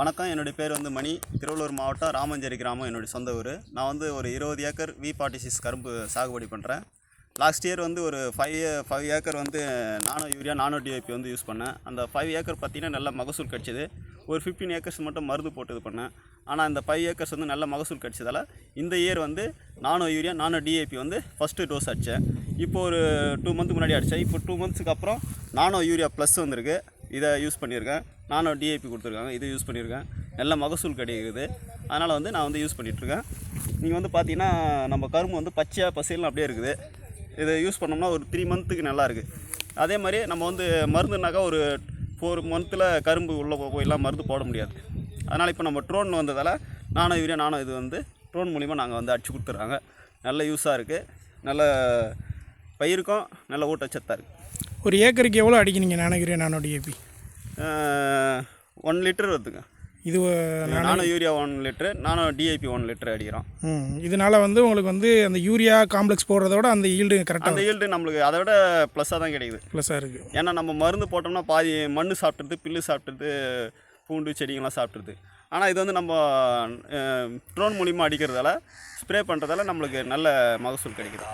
வணக்கம். என்னுடைய பேர் வந்து மணி. திருவள்ளூர் மாவட்டம் ராமஞ்சேரி கிராமம் என்னுடைய சொந்த ஊர். நான் வந்து ஒரு இருபது ஏக்கர் வி பாட்டிசிஸ் கரும்பு சாகுபடி பண்ணுறேன் லாஸ்ட் இயர் வந்து ஒரு ஃபைவ் ஃபைவ் ஏக்கர் வந்து நானோ யூரியா நானோ டிஐபி வந்து யூஸ் பண்ணேன். அந்த ஃபைவ் ஏக்கர் பார்த்தீங்கன்னா நல்ல மகசூல் கிடச்சிது. ஒரு ஃபிஃப்டீன் ஏக்கர்ஸ் மட்டும் மருந்து போட்டு இது பண்ணேன். ஆனால் இந்த ஃபைவ் ஏக்கர்ஸ் வந்து நல்ல மகசூல் கிடச்சதால இந்த இயர் வந்து நானோ யூரியா நானோ டிஏபி வந்து ஃபஸ்ட்டு டோஸ் அடித்தேன் இப்போ ஒரு டூ மந்த்து முன்னாடி அடித்தேன் இப்போ டூ மந்த்ஸுக்கு அப்புறம் நானோ யூரியா ப்ளஸ் வந்திருக்கு. இதை யூஸ் பண்ணியிருக்கேன். நானும் டிஏபி கொடுத்துருக்காங்க. இது யூஸ் பண்ணியிருக்கேன். நல்ல மகசூல் கிடைக்குது. அதனால் வந்து நான் வந்து யூஸ் பண்ணிகிட்ருக்கேன் நீங்கள் வந்து பார்த்தீங்கன்னா நம்ம கரும்பு வந்து பச்சையாக பசேல்னு அப்படியே இருக்குது. இதை யூஸ் பண்ணோம்னா ஒரு த்ரீ மந்த்துக்கு நல்லா இருக்குது அதே மாதிரி நம்ம வந்து மருந்துனாக்கா ஒரு ஃபோர் மந்த்தில் கரும்பு உள்ளே போயெல்லாம் மருந்து போட முடியாது. அதனால் இப்போ நம்ம ட்ரோன் வந்ததால் நானும் யூரியா நானும் இது வந்து ட்ரோன் மூலிமா நாங்கள் வந்து அடிச்சு கொடுத்துட்றாங்க. நல்ல யூஸாக இருக்குது நல்ல பயிருக்கும் நல்ல ஊட்டச்சத்தாக இருக்குது ஒரு ஏக்கருக்கு எவ்வளோ அடிக்கிறீங்க நானகிரி நானோ டிஏபி ஒன் லிட்டர் வருதுங்க. இது நானும் யூரியா ஒன் லிட்டரு நானும் டிஐபி ஒன் லிட்டர் அடிக்கிறோம். இதனால வந்து உங்களுக்கு வந்து அந்த யூரியா காம்ப்ளெக்ஸ் போடுறதோட அந்த ஈல்டு அந்த கரெக்டாக ஈல்டு நம்மளுக்கு அதை விட ப்ளஸ்ஸாக தான் கிடைக்குது. ப்ளஸ்ஸாக இருக்குது ஏன்னா நம்ம மருந்து போட்டோம்னா பாதி மண் சாப்பிட்றது பில்லு சாப்பிட்றது பூண்டு செடிங்கெல்லாம் சாப்பிட்றது ஆனால் இது வந்து நம்ம ட்ரோன் மூலிமா அடிக்கிறதால ஸ்ப்ரே பண்ணுறதால நம்மளுக்கு நல்ல மகசூல் கிடைக்குது.